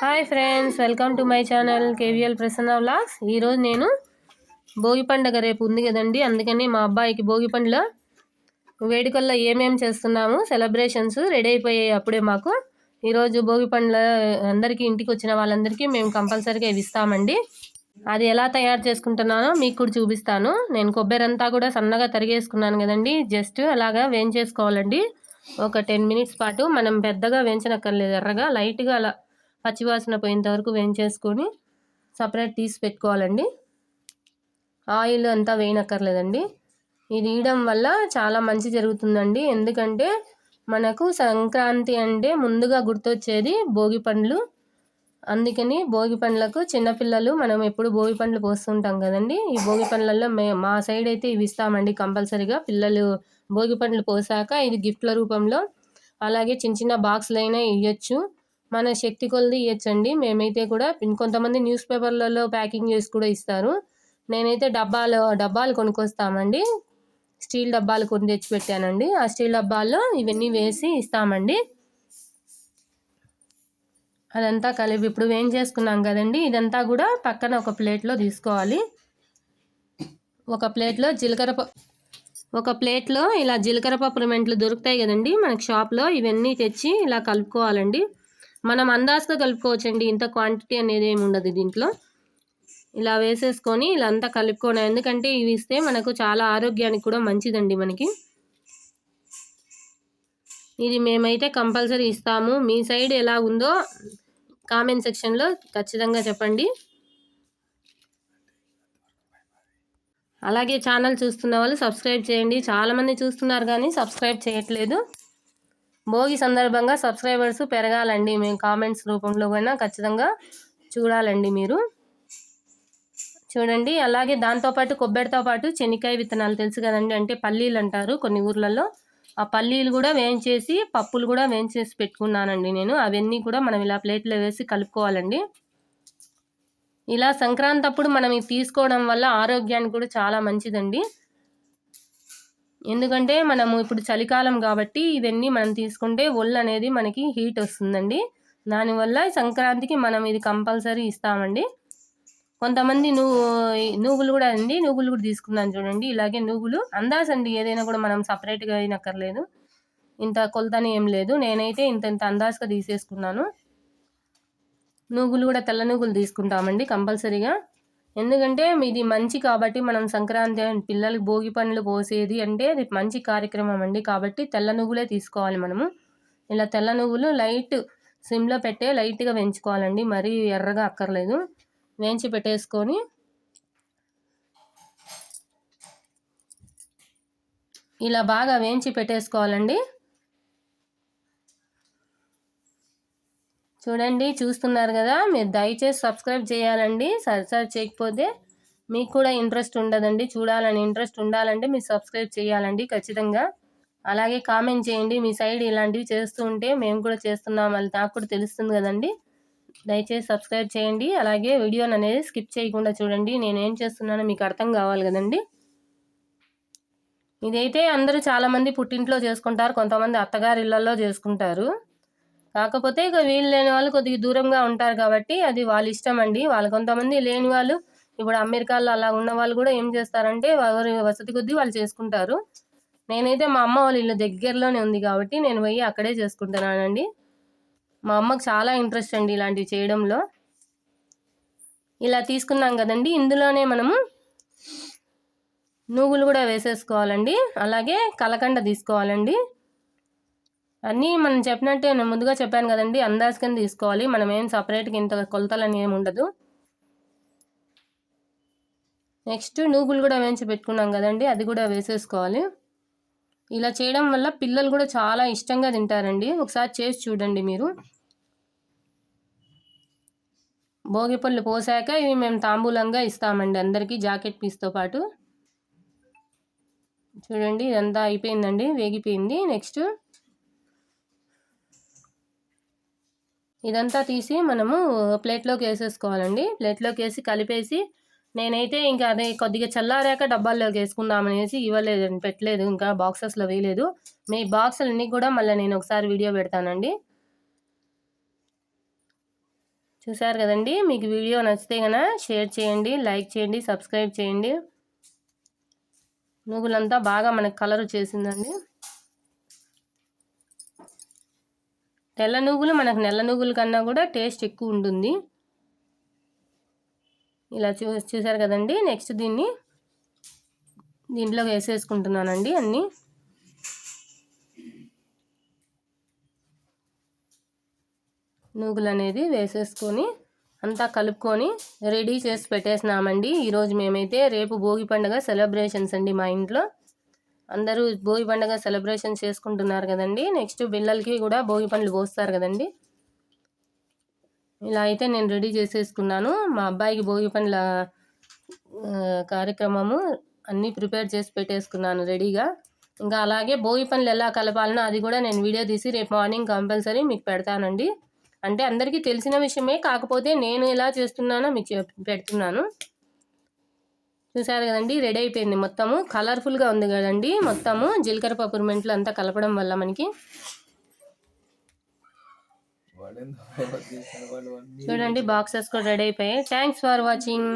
Hi friends welcome to my channel KVL Prasanna vlogs. ఈరోజు నేను భోగి పండుగ రేపు ఉంది కదండి అందుకని మా అబ్బాయికి భోగి పండుగ వేడుకల్లో ఏమేమి చేస్తున్నాము సెలబ్రేషన్స్ రెడీ అయిపోయాయి అప్పుడే మాకు. ఈరోజు భోగి పండ్ల అందరికీ ఇంటికి వచ్చిన వాళ్ళందరికీ మేము కంపల్సరీగా ఇవి ఇస్తామండి. అది ఎలా తయారు చేసుకుంటున్నానో మీకు కూడా చూపిస్తాను. నేను కొబ్బరి అంతా కూడా సన్నగా తరిగేసుకున్నాను కదండి జస్ట్ అలాగా వేయించేసుకోవాలండి. ఒక టెన్ మినిట్స్ పాటు మనం పెద్దగా వేయించనక్కర్లేదు ఎర్రగా లైట్గా అలా పచ్చివాసన పోయేంత వరకు వేయించేసుకొని సపరేట్ తీసి పెట్టుకోవాలండి. ఆయిల్ అంతా వేయనక్కర్లేదండి. ఇది వేయడం వల్ల చాలా మంచి జరుగుతుందండి. ఎందుకంటే మనకు సంక్రాంతి అంటే ముందుగా గుర్తొచ్చేది భోగి పండ్లు. అందుకని భోగి పండ్లకు చిన్నపిల్లలు మనం ఎప్పుడు భోగి పండ్లు పోస్తుంటాం కదండి. ఈ భోగి పండ్లలో మే మా సైడ్ అయితే ఇవి ఇస్తామండి కంపల్సరీగా. పిల్లలు భోగి పండ్లు పోసాక ఇది గిఫ్ట్ల రూపంలో అలాగే చిన్న చిన్న బాక్సులు ఇవ్వచ్చు మన శక్తి కొలది ఇవ్వచ్చండి మేమైతే కూడా కొంతమంది న్యూస్ పేపర్లలో ప్యాకింగ్ చేసి కూడా ఇస్తారు. నేనైతే డబ్బాలు డబ్బాలు కొనుక్కొస్తామండి. స్టీల్ డబ్బాలు కొని తెచ్చి పెట్టానండి ఆ స్టీల్ డబ్బాల్లో ఇవన్నీ వేసి ఇస్తామండి. అదంతా కలిపి ఇప్పుడు వేం చేసుకున్నాం కదండి? ఇదంతా కూడా పక్కన ఒక ప్లేట్లో తీసుకోవాలి. ఒక ప్లేట్లో జీలకర్ర ఒక ప్లేట్లో ఇలా జీలకర్ర పప్పు మెంట్లు దొరుకుతాయి కదండి. మనకి షాప్లో ఇవన్నీ తెచ్చి ఇలా కలుపుకోవాలండి. మనం అందాజుగా కలుపుకోవచ్చండి. ఇంత క్వాంటిటీ అనేది ఏమి ఉండదు దీంట్లో. ఇలా వేసేసుకొని ఇలా అంతా కలుపుకోవడం ఎందుకంటే ఇవి ఇస్తే మనకు చాలా ఆరోగ్యానికి కూడా మంచిదండి మనకి. ఇది మేమైతే కంపల్సరీ ఇస్తాము. మీ సైడ్ ఎలా ఉందో కామెంట్ సెక్షన్లో ఖచ్చితంగా చెప్పండి. అలాగే ఛానల్ చూస్తున్న వాళ్ళు సబ్స్క్రైబ్ చేయండి. చాలామంది చూస్తున్నారు కానీ సబ్స్క్రైబ్ చేయట్లేదు. భోగి సందర్భంగా సబ్స్క్రైబర్స్ పెరగాలండి. మేము కామెంట్స్ రూపంలో కూడా ఖచ్చితంగా చూడాలండి మీరు. చూడండి అలాగే దాంతోపాటు కొబ్బరితో పాటు శనికాయ విత్తనాలు తెలుసు కదండి. అంటే పల్లీలు అంటారు కొన్ని ఊర్లలో. ఆ పల్లీలు కూడా వేయించేసి పప్పులు కూడా వేయించేసి పెట్టుకున్నానండి నేను. అవన్నీ కూడా మనం ఇలా ప్లేట్లో వేసి కలుపుకోవాలండి. ఇలా సంక్రాంతి అప్పుడు మనం తీసుకోవడం వల్ల ఆరోగ్యానికి కూడా చాలా మంచిదండి. ఎందుకంటే మనము ఇప్పుడు చలికాలం కాబట్టి ఇవన్నీ మనం తీసుకుంటే ఒళ్ళు అనేది మనకి హీట్ వస్తుందండి. దానివల్ల సంక్రాంతికి మనం ఇది కంపల్సరీ ఇస్తామండి. కొంతమంది నువ్వు నువ్వులు కూడా అండి నువ్వులు కూడా తీసుకున్నాను చూడండి. ఇలాగే నువ్వులు అందాజండి ఏదైనా కూడా మనం సపరేట్గా అయినక్కర్లేదు. ఇంత కొలతని ఏం లేదు. నేనైతే ఇంత ఇంత అందాజుగా తీసేసుకున్నాను. నువ్వులు కూడా తెల్ల నువ్వులు తీసుకుంటామండి కంపల్సరీగా. ఎందుకంటే ఇది మంచి కాబట్టి మనం సంక్రాంతి పిల్లలకి భోగి పండ్లు పోసేది అంటే అది మంచి కార్యక్రమం అండి. కాబట్టి తెల్ల నువ్వులే తీసుకోవాలి మనము. ఇలా తెల్ల నువ్వులు లైట్ సిమ్లో పెట్టే లైట్గా వేయించుకోవాలండి. మరీ ఎర్రగా అక్కర్లేదు. వేయించి పెట్టేసుకొని ఇలా బాగా వేయించి పెట్టేసుకోవాలండి. చూడండి చూస్తున్నారు కదా మీరు దయచేసి సబ్స్క్రైబ్ చేయాలండి. సరిసారి చేయకపోతే మీకు కూడా ఇంట్రెస్ట్ ఉండదండి. చూడాలని ఇంట్రెస్ట్ ఉండాలంటే మీరు సబ్స్క్రైబ్ చేయాలండి ఖచ్చితంగా. అలాగే కామెంట్ చేయండి మీ సైడ్ ఇలాంటివి చేస్తూ ఉంటే మేము కూడా చేస్తున్నాం అది నాకు కూడా తెలుస్తుంది కదండి. దయచేసి సబ్స్క్రైబ్ చేయండి. అలాగే వీడియోని అనేది స్కిప్ చేయకుండా చూడండి నేను ఏం చేస్తున్నానో మీకు అర్థం కావాలి కదండి. ఇదైతే అందరూ చాలామంది పుట్టింట్లో చేసుకుంటారు కొంతమంది అత్తగారి ఇళ్ళలో చేసుకుంటారు. కాకపోతే ఇక వీలు లేని వాళ్ళు కొద్దిగా దూరంగా ఉంటారు కాబట్టి అది వాళ్ళ ఇష్టం అండి. వాళ్ళు కొంతమంది లేని వాళ్ళు ఇప్పుడు అమెరికాలో అలా ఉన్న వాళ్ళు కూడా ఏం చేస్తారంటే ఎవరి వసతి కొద్దీ వాళ్ళు చేసుకుంటారు. నేనైతే మా అమ్మ వాళ్ళ ఇల్లు దగ్గరలోనే ఉంది కాబట్టి నేను పోయి అక్కడే చేసుకుంటున్నానండి. మా అమ్మకు చాలా ఇంట్రెస్ట్ అండి ఇలాంటివి చేయడంలో. ఇలా తీసుకున్నాం కదండి ఇందులోనే మనము నువ్వులు కూడా వేసేసుకోవాలండి. అలాగే కలకండ తీసుకోవాలండి. అన్నీ మనం చెప్పినట్టే నేను ముందుగా చెప్పాను కదండి అందాజ్ కింద తీసుకోవాలి. మనం ఏం సపరేట్గా ఇంత కొలతలని ఏమి ఉండదు. నెక్స్ట్ నువ్వులు కూడా వేయించి పెట్టుకున్నాం కదండి అది కూడా వేసేసుకోవాలి. ఇలా చేయడం వల్ల పిల్లలు కూడా చాలా ఇష్టంగా తింటారండి. ఒకసారి చేసి చూడండి మీరు. భోగి పళ్ళు పోసాక ఇవి మేము తాంబూలంగా ఇస్తామండి అందరికీ జాకెట్ పీస్తో పాటు. చూడండి ఇదంతా అయిపోయిందండి వేగిపోయింది. నెక్స్ట్ ఇదంతా తీసి మనము ప్లేట్లోకి వేసేసుకోవాలండి. ప్లేట్లోకి వేసి కలిపేసి నేనైతే ఇంకా అదే కొద్దిగా చల్లారాక డబ్బాల్లోకి వేసుకుందామనేసి ఇవ్వలేదు పెట్టలేదు ఇంకా బాక్సెస్లో వేయలేదు. మీ బాక్సులన్నీ కూడా మళ్ళీ నేను ఒకసారి వీడియో పెడతానండి. చూసారు కదండి? మీకు వీడియో నచ్చితే కనుక షేర్ చేయండి లైక్ చేయండి సబ్స్క్రైబ్ చేయండి. నువ్వులంతా బాగా మనకు కలర్ వచ్చేసిందండి. తెల్ల నువ్వులు మనకు నల్ల నువ్వుల కన్నా కూడా టేస్ట్ ఎక్కువ ఉంటుంది. ఇలా చూ చూసారు కదండి? నెక్స్ట్ దీన్ని దీంట్లో వేసేసుకుంటున్నానండి అన్నీ. నూగులు అనేది వేసేసుకొని అంతా కలుపుకొని రెడీ చేసి పెట్టేసినామండి. ఈరోజు మేమైతే రేపు భోగి పండుగ సెలబ్రేషన్స్ అండి మా ఇంట్లో. అందరూ భోగి పండుగ సెలబ్రేషన్ చేసుకుంటున్నారు కదండి. నెక్స్ట్ పిల్లలకి కూడా భోగి పండ్లు పోస్తారు కదండి. ఇలా అయితే నేను రెడీ చేసేసుకున్నాను. మా అబ్బాయికి భోగి పండ్ల కార్యక్రమము అన్నీ ప్రిపేర్ చేసి పెట్టేసుకున్నాను రెడీగా. ఇంకా అలాగే భోగి పండ్లు ఎలా కలపాలనో అది కూడా నేను వీడియో తీసి రేపు మార్నింగ్ కంపల్సరీ మీకు పెడతానండి. అంటే అందరికీ తెలిసిన విషయమే కాకపోతే నేను ఎలా చేస్తున్నానో మీకు చెప్ పెడుతున్నాను. చూసారు కదండి రెడీ అయిపోయింది మొత్తము. కలర్ఫుల్గా ఉంది కదండి మొత్తము. జీలకర్ర పప్పురుమెంట్లు అంతా కలపడం వల్ల మనకి. చూడండి బాక్సెస్ కూడా రెడీ అయిపోయాయి. Thanks for watching